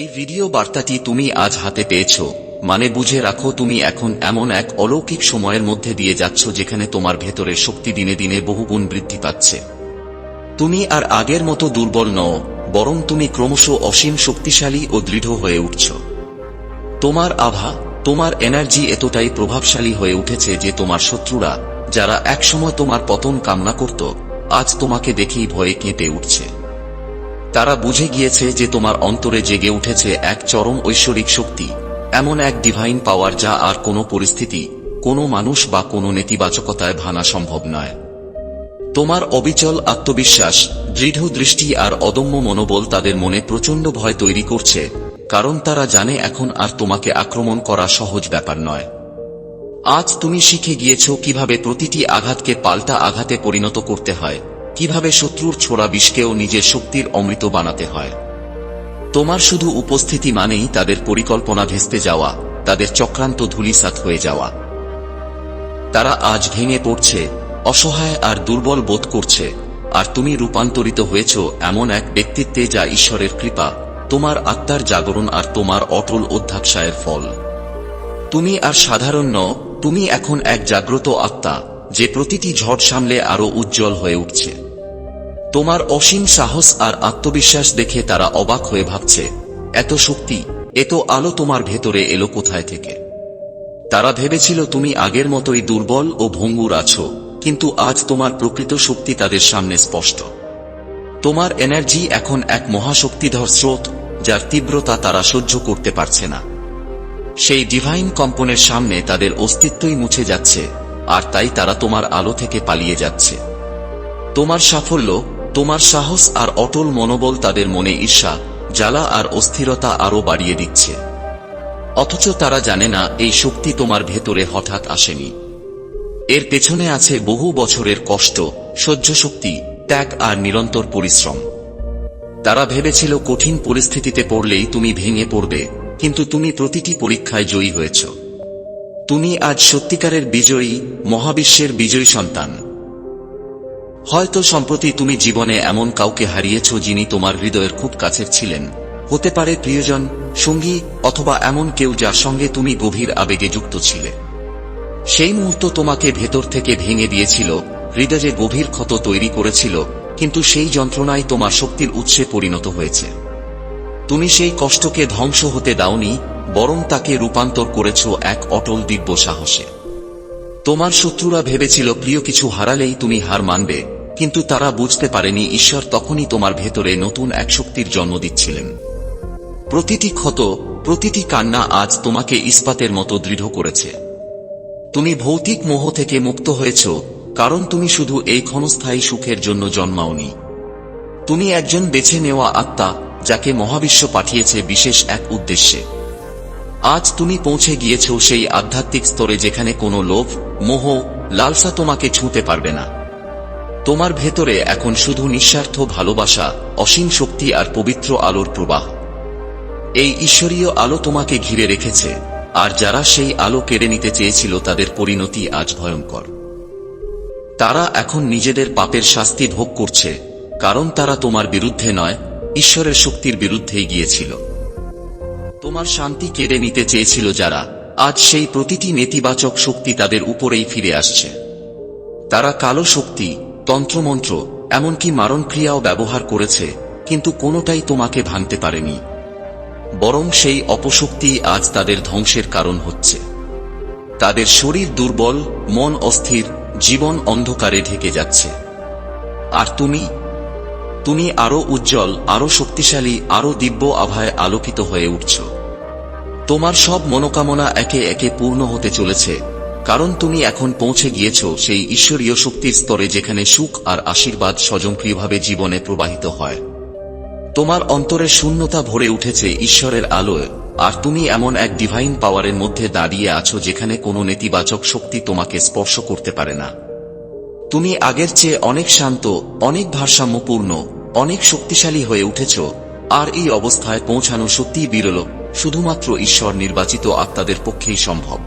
এই ভিডিও বার্তাটি তুমি আজ হাতে পেয়েছ। মানে বুঝে রাখো, তুমি এখন এমন এক অলৌকিক সময়ের মধ্যে দিয়ে যাচ্ছ যেখানে তোমার ভেতরের শক্তি দিনে দিনে বহুগুণ বৃদ্ধি পাচ্ছে। তুমি আর আগের মতো দুর্বল নও, বরং তুমি ক্রমশ অসীম শক্তিশালী ও দৃঢ় হয়ে উঠছ। তোমার আভা, তোমার এনার্জি এতটাই প্রভাবশালী হয়ে উঠেছে যে তোমার শত্রুরা, যারা একসময় তোমার পতন কামনা করত, আজ তোমাকে দেখেই ভয়ে কেঁপে উঠছে। তারা বুঝে গিয়েছে যে তোমার অন্তরে জেগে উঠেছে এক চরম ঐশ্বরিক শক্তি, এমন এক ডিভাইন পাওয়ার যা আর কোনো পরিস্থিতি, কোনো মানুষ বা কোনো নেতিবাচকতায় ভানা সম্ভব নয়। তোমার অবিচল আত্মবিশ্বাস, দৃঢ় দৃষ্টি আর অদম্য মনোবল তাদের মনে প্রচণ্ড ভয় তৈরি করছে, কারণ তারা জানে এখন আর তোমাকে আক্রমণ করা সহজ ব্যাপার নয়। আজ তুমি শিখে গিয়েছ কীভাবে প্রতিটি আঘাতকে পাল্টা আঘাতে পরিণত করতে হয়। কীভাবে শত্রুর ছোড়া বিষকেও নিজের শক্তির অমৃত বানাতে হয়? তোমার শুধু উপস্থিতি মানেই তাদের পরিকল্পনা ভেস্তে যাওয়া, তাদের চক্রান্ত ধুলিসাৎ হয়ে যাওয়া। তারা আজ ভেঙে পড়ছে, অসহায় আর দুর্বল বোধ করছে, আর তুমি রূপান্তরিত হয়েছ এমন এক ব্যক্তিত্বে যা ঈশ্বরের কৃপা, তোমার আত্মার জাগরণ আর তোমার অটল অধ্যাবসায়ের ফল। তুমি আর সাধারণ ন তুমি এখন এক জাগ্রত আত্মা, যে প্রতিটি ঝড় সামলে আরও উজ্জ্বল হয়ে উঠছে। তোমার অসীম সাহস আর আত্মবিশ্বাস দেখে তারা অবাক হয়ে ভাবছে, এত শক্তি, এত আলো তোমার ভেতরে এলো কোথায় থেকে? তারা ভেবেছিল তুমি আগের মতোই দুর্বল ও ভঙ্গুর আছো, কিন্তু আজ তোমার প্রকৃত শক্তি তাদের সামনে স্পষ্ট। তোমার এনার্জি এখন এক মহাশক্তিধর স্রোত, যার তীব্রতা তারা সহ্য করতে পারছে না। সেই ডিভাইন কম্পনের সামনে তাদের অস্তিত্বই মুছে যাচ্ছে, আর তাই তারা তোমার আলো থেকে পালিয়ে যাচ্ছে। তোমার সাফল্য তোমার সাহস আর অটল মনোবল তাদের মনে ঈর্ষা, জ্বালা আর অস্থিরতা আরও বাড়িয়ে দিচ্ছে। অথচ তারা জানে না, এই শক্তি তোমার ভেতরে হঠাৎ আসেনি। এর পেছনে আছে বহু বছরের কষ্ট, সহ্য শক্তি, ত্যাগ আর নিরন্তর পরিশ্রম। তারা ভেবেছিল কঠিন পরিস্থিতিতে পড়লেই তুমি ভেঙে পড়বে, কিন্তু তুমি প্রতিটি পরীক্ষায় জয়ী হয়েছ। তুমি আজ সত্যিকারের বিজয়ী, মহাবিশ্বের বিজয়ী সন্তান। হয়তো সম্প্রতি তুমি জীবনে এমন কাউকে হারিয়েছ যিনি তোমার হৃদয়ের খুব কাছের ছিলেন। হতে পারে প্রিয়জন, সঙ্গী অথবা এমন কেউ যার সঙ্গে তুমি গভীর আবেগে যুক্ত ছিলে। সেই মুহূর্ত তোমাকে ভেতর থেকে ভেঙে দিয়েছিল, হৃদয়ে গভীর ক্ষত তৈরি করেছিল, কিন্তু সেই যন্ত্রণায় তোমার শক্তির উৎসে পরিণত হয়েছে। তুমি সেই কষ্টকে ধ্বংস হতে দাওনি, বরং তাকে রূপান্তর করেছ এক অটল দিব্য সাহসে তোমার শত্রুরা ভেবেছিল প্রিয় কিছু হারালেই তুমি হার মানবে কিন্তু তারা বুঝতে পারেনি ঈশ্বর তখনই তোমার ভেতরে নতুন এক শক্তির জন্ম দিচ্ছিলেন। প্রতিটি ক্ষত, প্রতিটি কান্না আজ তোমাকে ইস্পাতের মতো দৃঢ় করেছে। তুমি ভৌতিক মোহ থেকে মুক্ত হয়েছ, কারণ তুমি শুধু এই ক্ষণস্থায়ী সুখের জন্য জন্মাওনি। তুমি একজন বেছে নেওয়া আত্মা, যাকে মহাবিশ্ব পাঠিয়েছে বিশেষ এক উদ্দেশ্যে। আজ তুমি পৌঁছে গিয়েছ সেই আধ্যাত্মিক স্তরে যেখানে কোনো লোভ, মোহ, লালসা তোমাকে ছুঁতে পারবে না। তোমার ভেতরে এখন শুধু নিঃস্বার্থ ভালোবাসা, অসীম শক্তি আর পবিত্র আলোর প্রবাহ। এই ঈশ্বরীয় আলো তোমাকে ঘিরে রেখেছে, আর যারা সেই আলো কেড়ে নিতে চেয়েছিল তাদের পরিণতি আজ ভয়ঙ্কর। তারা এখন নিজেদের পাপের শাস্তি ভোগ করছে, কারণ তারা তোমার বিরুদ্ধে নয়, ঈশ্বরের শক্তির বিরুদ্ধেই গিয়েছিল। তোমার শান্তি কেড়ে নিতে চেয়েছিল যারা, আজ সেই প্রতিটি নেতিবাচক শক্তি তাদের উপরেই ফিরে আসছে। তারা কালো শক্তি তন্ত্রমন্ত্র, এমনকি মারণক্রিয়াও ব্যবহার করেছে, কিন্তু কোনোটাই তোমাকে ভাঙতে পারেনি। বরং সেই অপশক্তি আজ তাদের ধ্বংসের কারণ হচ্ছে। তাদের শরীর দুর্বল, মন অস্থির, জীবন অন্ধকারে ঢেকে যাচ্ছে। আর তুমি? তুমি আরও উজ্জ্বল আরও শক্তিশালী আরও দিব্য আভায় আলোকিত হয়ে উঠছ। তোমার সব মনোকামনা একে একে পূর্ণ হতে চলেছে কারণ তুমি এখন পৌঁছে গিয়েছ সেই ঈশ্বরীয় শক্তির স্তরে যেখানে সুখ আর আশীর্বাদ স্বজনপ্রিয়ভাবে জীবনে প্রবাহিত হয়। তোমার অন্তরের শূন্যতা ভরে উঠেছে ঈশ্বরের আলোয়, আর তুমি এমন এক ডিভাইন পাওয়ারের মধ্যে দাঁড়িয়ে আছো যেখানে কোনো নেতিবাচক শক্তি তোমাকে স্পর্শ করতে পারে না। তুমি আগের চেয়ে অনেক শান্ত, অনেক ভারসাম্যপূর্ণ, অনেক শক্তিশালী হয়ে উঠেছ, আর এই অবস্থায় পৌঁছানো সত্যিই বিরল, শুধুমাত্র ঈশ্বর নির্বাচিত আত্মাদের পক্ষেই সম্ভব।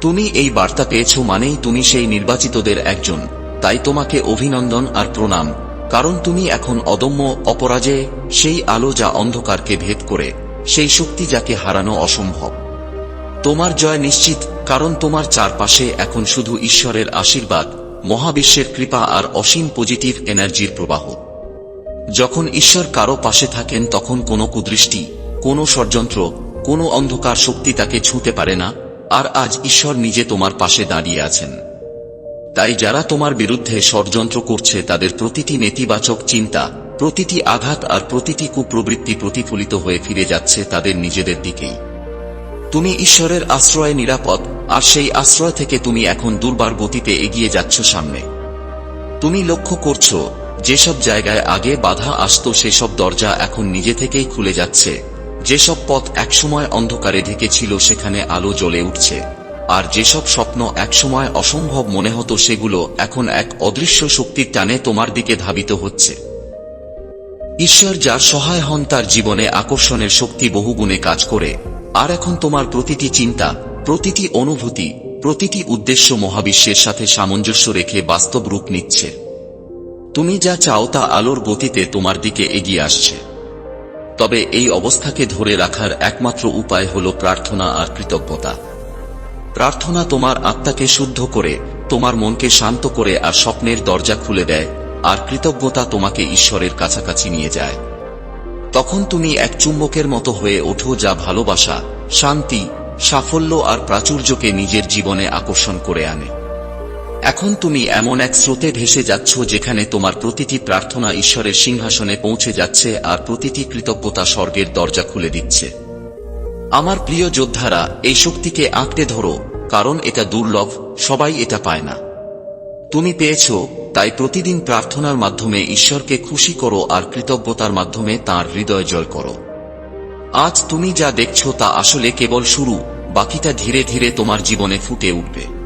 তুমি এই বার্তা পেয়েছ মানেই তুমি সেই নির্বাচিতদের একজন। তাই তোমাকে অভিনন্দন আর প্রণাম। কারণ তুমি এখন অদম্য অপরাজে, সেই আলো যা অন্ধকারকে ভেদ করে, সেই শক্তি যাকে হারানো অসম্ভব। তোমার জয় নিশ্চিত, কারণ তোমার চারপাশে এখন শুধু ঈশ্বরের আশীর্বাদ, মহাবিশ্বের কৃপা আর অসীম পজিটিভ এনার্জির প্রবাহ। যখন ঈশ্বর কারও পাশে থাকেন, তখন কোনো কুদৃষ্টি, কোনো ষড়যন্ত্র, কোনো অন্ধকার শক্তি তাকে ছুঁতে পারে না। আর আজ ঈশ্বর নিজে তোমার পাশে দাঁড়িয়ে আছেন। তাই যারা তোমার বিরুদ্ধে ষড়যন্ত্র করছে, তাদের প্রতিটি নেতিবাচক চিন্তা, প্রতিটি আঘাত আর প্রতিটি কুপ্রবৃত্তি প্রতিফলিত হয়ে ফিরে যাচ্ছে তাদের নিজেদের দিকেই। তুমি ঈশ্বরের আশ্রয়ে নিরাপদ, আর সেই আশ্রয় থেকে তুমি এখন দুর্বার গতিতে এগিয়ে যাচ্ছ সামনে। তুমি লক্ষ্য করছ, যেসব জায়গায় আগে বাধা আসত, সেসব দরজা এখন নিজে থেকেই খুলে যাচ্ছে। যেসব পথ একসময় অন্ধকারে ঢেকেছিল, সেখানে আলো জ্বলে উঠছে। আর যেসব স্বপ্ন একসময় অসম্ভব মনে হতো, সেগুলো এখন এক অদৃশ্য শক্তির টানে তোমার দিকে ধাবিত হচ্ছে। ঈশ্বর যার সহায় হন, তার জীবনে আকর্ষণের শক্তি বহুগুণে কাজ করে। আর এখন তোমার প্রতিটি চিন্তা, প্রতিটি অনুভূতি, প্রতিটি উদ্দেশ্য মহাবিশ্বের সাথে সামঞ্জস্য রেখে বাস্তব রূপ নিচ্ছে। তুমি যা চাও তা আলোর গতিতে তোমার দিকে এগিয়ে আসছে। তবে এই অবস্থাকে ধরে রাখার একমাত্র উপায় হল প্রার্থনা আর কৃতজ্ঞতা। প্রার্থনা তোমার আত্মাকে শুদ্ধ করে, তোমার মনকে শান্ত করে আর স্বপ্নের দরজা খুলে দেয়, আর কৃতজ্ঞতা তোমাকে ঈশ্বরের কাছাকাছি নিয়ে যায়। তখন তুমি এক চুম্বকের মতো হয়ে ওঠো যা ভালোবাসা, শান্তি, সাফল্য আর প্রাচুর্যকে নিজের জীবনে আকর্ষণ করে আনে। এখন তুমি এমন এক স্রোতে ভেসে যাচ্ছ যেখানে তোমার প্রতিটি প্রার্থনা ঈশ্বরের সিংহাসনে পৌঁছে যাচ্ছে আর প্রতিটি কৃতজ্ঞতা স্বর্গের দরজা খুলে দিচ্ছে। আমার প্রিয় যোদ্ধারা, এই শক্তিকে আঁকড়ে ধরো, কারণ এটা দুর্লভ, সবাই এটা পায় না। তুমি পেয়েছ, তাই প্রতিদিন প্রার্থনার মাধ্যমে ঈশ্বরকে খুশি করো আর কৃতজ্ঞতার মাধ্যমে তার হৃদয় জয় করো। আজ তুমি যা দেখছ তা আসলে কেবল শুরু, বাকিটা ধীরে ধীরে তোমার জীবনে ফুটে উঠবে।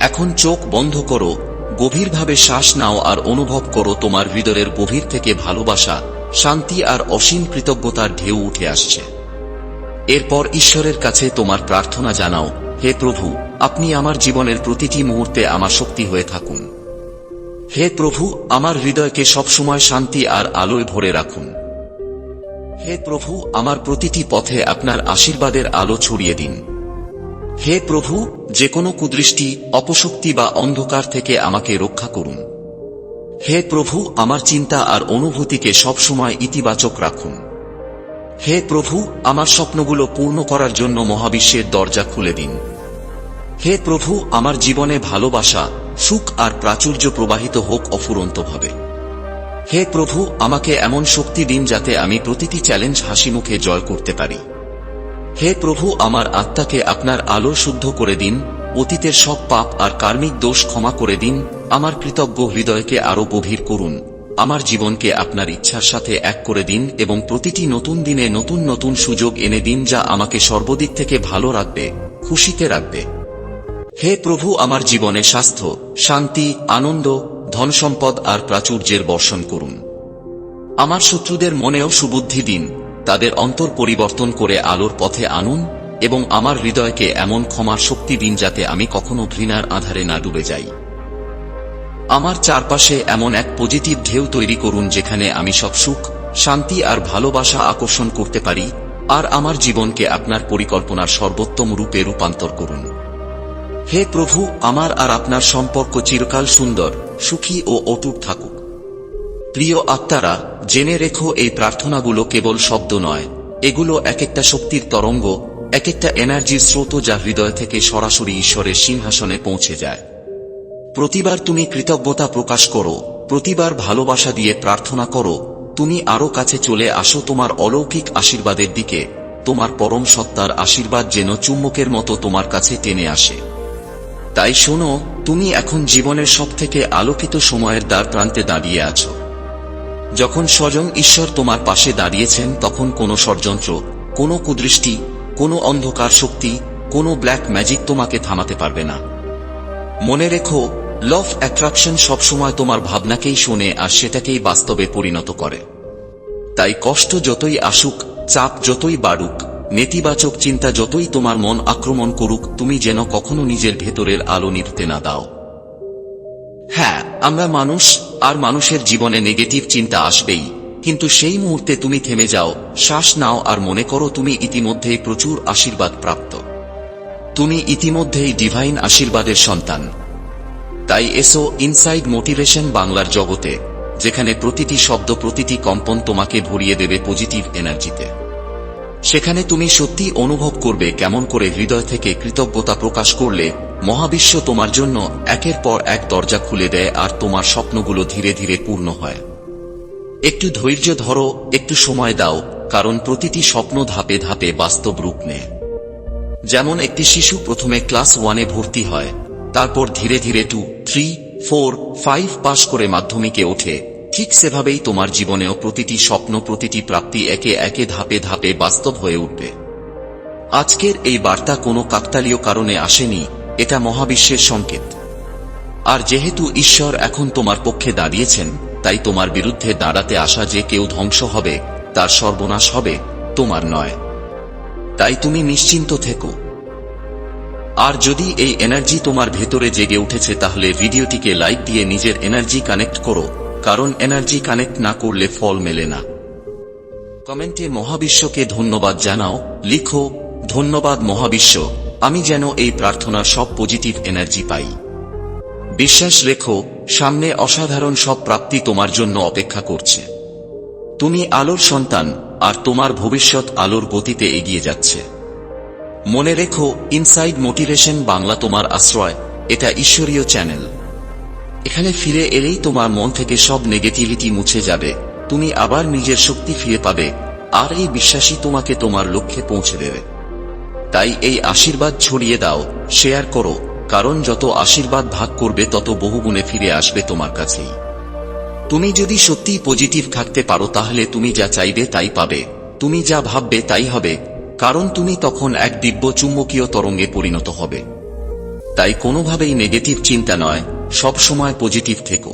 এখন চোখ বন্ধ করো, গভীরভাবে শ্বাস নাও আর অনুভব করো তোমার হৃদয়ের গভীর থেকে ভালোবাসা, শান্তি আর অসীম কৃতজ্ঞতার ঢেউ উঠে আসছে। এরপর ঈশ্বরের কাছে তোমার প্রার্থনা জানাও, হে প্রভু, আপনি আমার জীবনের প্রতিটি মুহূর্তে আমার শক্তি হয়ে থাকুন। হে প্রভু, আমার হৃদয়কে সবসময় শান্তি আর আলোয় ভরে রাখুন। হে প্রভু, আমার প্রতিটি পথে আপনার আশীর্বাদের আলো ছড়িয়ে দিন। হে প্রভু যে কোনো কুদৃষ্টি, অপশক্তি বা অন্ধকার থেকে আমাকে রক্ষা করুন। হে প্রভু, আমার চিন্তা আর অনুভূতিকে সবসময় ইতিবাচক রাখুন। হে প্রভু, আমার স্বপ্নগুলো পূর্ণ করার জন্য মহাবিশ্বের দরজা খুলে দিন। হে প্রভু, আমার জীবনে ভালোবাসা, সুখ আর প্রাচুর্য প্রবাহিত হোক অফুরন্তভাবে। হে প্রভু, আমাকে এমন শক্তি দিন যাতে আমি প্রতিটি চ্যালেঞ্জ হাসি মুখে জয় করতে পারি। হে প্রভু, আমার আত্মাকে আপনার আলো শুদ্ধ করে দিন, অতীতের সব পাপ আর কার্মিক দোষ ক্ষমা করে দিন, আমার কৃতজ্ঞ হৃদয়কে আরও গভীর করুন, আমার জীবনকে আপনার ইচ্ছার সাথে এক করে দিন এবং প্রতিটি নতুন দিনে নতুন নতুন সুযোগ এনে দিন যা আমাকে সর্বদিক থেকে ভালো রাখবে, খুশিতে রাখবে। হে প্রভু, আমার জীবনে স্বাস্থ্য, শান্তি, আনন্দ, ধনসম্পদ আর প্রাচুর্যের বর্ষণ করুন। আমার শত্রুদের মনেও সুবুদ্ধি দিন তাদের অন্তর পরিবর্তন করে আলোর পথে আনুন, এবং আমার হৃদয়কে এমন ক্ষমার শক্তি দিন যাতে আমি কখনো ঘৃণার আধারে না ডুবে যাই। আমার চারপাশে এমন এক পজিটিভ ঢেউ তৈরি করুন যেখানে আমি সব সুখ, শান্তি আর ভালোবাসা আকর্ষণ করতে পারি, আর আমার জীবনকে আপনার পরিকল্পনার সর্বোত্তম রূপে রূপান্তর করুন। হে প্রভু, আমার আর আপনার সম্পর্ক চিরকাল সুন্দর, সুখী ও অটুট থাকুক। প্রিয় আত্মারা জেনে রেখো, এই প্রার্থনাগুলো কেবল শব্দ নয়। এগুলো এক একটা শক্তির তরঙ্গ এক একটা এনার্জির স্রোত যা হৃদয় থেকে সরাসরি ঈশ্বরের সিংহাসনে পৌঁছে যায়। প্রতিবার তুমি কৃতজ্ঞতা প্রকাশ করো, প্রতিবার ভালোবাসা দিয়ে প্রার্থনা করো, তুমি আরও কাছে চলে আসো তোমার অলৌকিক আশীর্বাদের দিকে, তোমার পরম সত্তার আশীর্বাদ যেন চুম্বকের মতো তোমার কাছে টেনে আসে। তাই শোনো, তুমি এখন জীবনের সবথেকে আলোকিত সময়ের দ্বার প্রান্তে দাঁড়িয়ে আছো। যখন স্বয়ং ঈশ্বর তোমার পাশে দাঁড়িয়েছেন, তখন কোনো ষড়যন্ত্র, কোনো কুদৃষ্টি, কোনো অন্ধকার শক্তি, কোনো ব্ল্যাক ম্যাজিক তোমাকে থামাতে পারবে না। মনে রেখো লভ অ্যাট্রাকশন সবসময় তোমার ভাবনাকেই শোনে আর সেটাকেই বাস্তবে পরিণত করে। তাই কষ্ট যতই আসুক, চাপ যতই বাড়ুক, নেতিবাচক চিন্তা যতই তোমার মন আক্রমণ করুক, তুমি যেন কখনো নিজের ভেতরের আলো নিভতে না দাও। হ্যাঁ আমরা মানুষ, আর মানুষের জীবনে নেগেটিভ চিন্তা আসবেই। কিন্তু সেই মুহূর্তে তুমি থেমে যাও, শ্বাস নাও আর মনে করো তুমি ইতিমধ্যেই প্রচুর আশীর্বাদ প্রাপ্ত। তুমি ইতিমধ্যেই ডিভাইন আশীর্বাদের সন্তান। তাই এসো ইনসাইড মোটিভেশন বাংলার জগতে, যেখানে প্রতিটি শব্দ প্রতিটি কম্পন তোমাকে ভরিয়ে দেবে পজিটিভ এনার্জিতে সেখানে তুমি সত্যি অনুভব করবে কেমন করে হৃদয় থেকে কৃতজ্ঞতা প্রকাশ করলে মহাবিশ্ব তোমার জন্য একের পর এক দরজা খুলে দেয় আর তোমার স্বপ্নগুলো ধীরে ধীরে পূর্ণ হয়। একটু ধৈর্য ধরো, একটু সময় দাও, কারণ প্রতিটি স্বপ্ন ধাপে ধাপে বাস্তব রূপ নেয়। যেমন একটি শিশু প্রথমে ক্লাস ওয়ানে ভর্তি হয়, তারপর ধীরে ধীরে টু, থ্রি, ফোর, ফাইভ পাশ করে মাধ্যমিকে ওঠে। ঠিক সেভাবেই তোমার জীবনেও প্রতিটি স্বপ্ন, প্রতিটি প্রাপ্তি একে একে ধাপে ধাপে বাস্তব হয়ে উঠবে। আজকের এই বার্তা কোনো কাকতালীয় কারণে আসেনি এটা মহাবিশ্বের সংকেত। আর যেহেতু ঈশ্বর এখন তোমার পক্ষে দাঁড়িয়েছেন, তাই তোমার বিরুদ্ধে দাঁড়াতে আসা যে কেউ ধ্বংস হবে, তার সর্বনাশ হবে তোমার নয়। তাই তুমি নিশ্চিন্ত থেকো। আর যদি এই এনার্জি তোমার ভেতরে জেগে উঠেছে, তাহলে ভিডিওটিকে লাইক দিয়ে নিজের এনার্জি কানেক্ট করো, কারণ এনার্জি কানেক্ট না করলে ফল মেলে না। কমেন্টে মহাবিশ্বকে ধন্যবাদ জানাও, লিখো, ধন্যবাদ মহাবিশ্ব। আমি যেন এই প্রার্থনা সব পজিটিভ এনার্জি পাই। বিশ্বাস রেখো, সামনে অসাধারণ সব প্রাপ্তি তোমার জন্য অপেক্ষা করছে। তুমি আলোর সন্তান, আর তোমার ভবিষ্যৎ আলোর গতিতে এগিয়ে যাচ্ছে। মনে রেখো ইনসাইড মোটিভেশন বাংলা তোমার আশ্রয়, এটা ঈশ্বরীয় চ্যানেল এখানে ফিরে এলেই তোমার মন থেকে সব নেগেটিভিটি মুছে যাবে, তুমি আবার নিজের শক্তি ফিরে পাবে, আর এই বিশ্বাসই তোমাকে তোমার লক্ষ্যে পৌঁছে দেবে। তাই এই আশীর্বাদ ছড়িয়ে দাও, শেয়ার করো, কারণ যত আশীর্বাদ ভাগ করবে, তত বহুগুণে ফিরে আসবে তোমার কাছেই। তুমি যদি সত্যিই পজিটিভ থাকতে পারো, তাহলে তুমি যা চাইবে তাই পাবে। তুমি যা ভাববে তাই হবে, কারণ তুমি তখন এক দিব্য চুম্বকীয় তরঙ্গে পরিণত হবে। তাই কোনোভাবেই নেগেটিভ চিন্তা নয়, সব সময় পজিটিভ থেকো।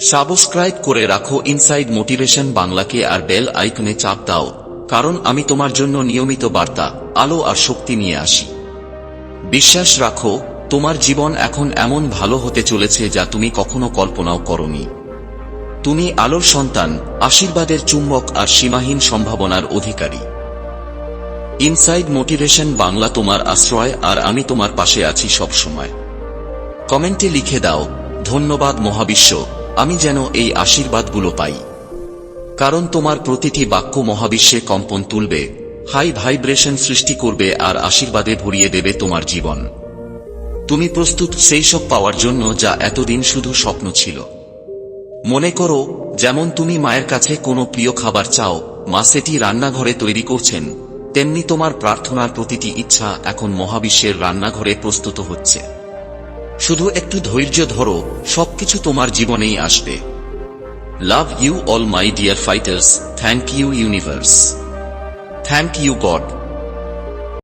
সাবস্ক্রাইব করে রাখো ইনসাইড মোটিভেশন বাংলাকে আর বেল আইকনে চাপ দাও। কারণ আমি তোমার জন্য নিয়মিত বার্তা, আলো আর শক্তি নিয়ে আসি। বিশ্বাস রাখো, তোমার জীবন এখন এমন ভালো হতে চলেছে যা তুমি কখনো কল্পনাও করনি। তুমি আলোর সন্তান, আশীর্বাদের চুম্বক আর সীমাহীন সম্ভাবনার অধিকারী। ইনসাইড মোটিভেশন বাংলা তোমার আশ্রয় আর আমি তোমার পাশে আছি সব সময় কমেন্টে লিখে দাও, ধন্যবাদ মহাবিশ্ব, আমি যেন এই আশীর্বাদগুলো পাই। কারণ তোমার প্রতিটি বাক্য মহাবিশ্বে কম্পন তুলবে, হাই ভাইব্রেশন সৃষ্টি করবে আর আশীর্বাদে ভরিয়ে দেবে তোমার জীবন। তুমি প্রস্তুত সেই সব পাওয়ার জন্য যা এতদিন শুধু স্বপ্ন ছিল। মনে করো, যেমন তুমি মায়ের কাছে কোনো প্রিয় খাবার চাও, মা সেটি রান্নাঘরে তৈরি করছেন, তেমনি তোমার প্রার্থনার প্রতিটি ইচ্ছা এখন মহাবিশ্বের রান্নাঘরে প্রস্তুত হচ্ছে। শুধু একটু ধৈর্য ধরো, সবকিছু তোমার জীবনেই আসবে। Love you all my dear fighters. Thank you universe. Thank you God.